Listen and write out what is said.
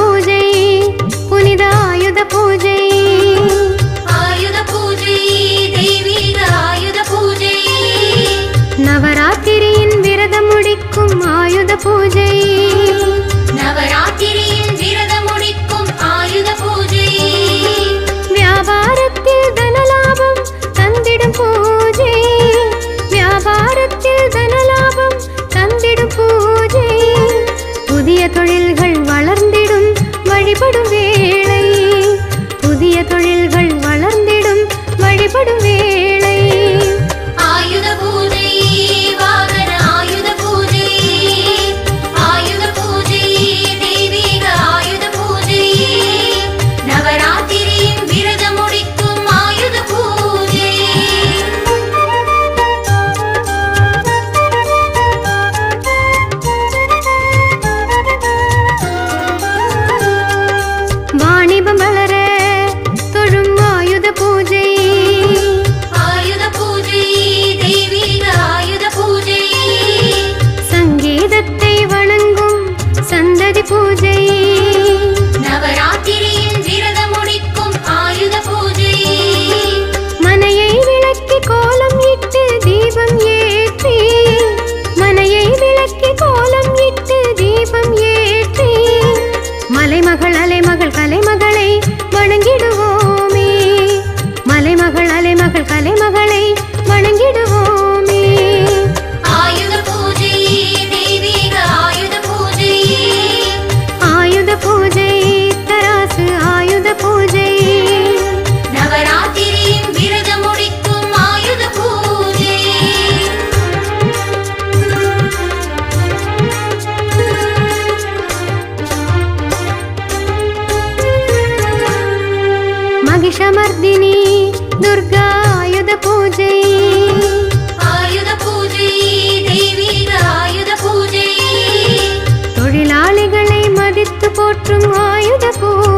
பூஜை புனித ஆயுத பூஜை. ஆயுத பூஜை ஆயுத பூஜை. நவராத்திரியின் விரதம் முடிக்கும் ஆயுத பூஜை. நவராத்திரியின் விரதம் முடிக்கும் பூஜை. வியாபாரத்தில் தனலாபம் தந்திடும் பூஜை. புதிய தொழில்கள் பிடிபடும் விளக்கி கோலம் இட்டு தீபம் ஏற்றி. மலைமகள் அலைமகள் கலைமகளை போற்றும் ஆயுத போ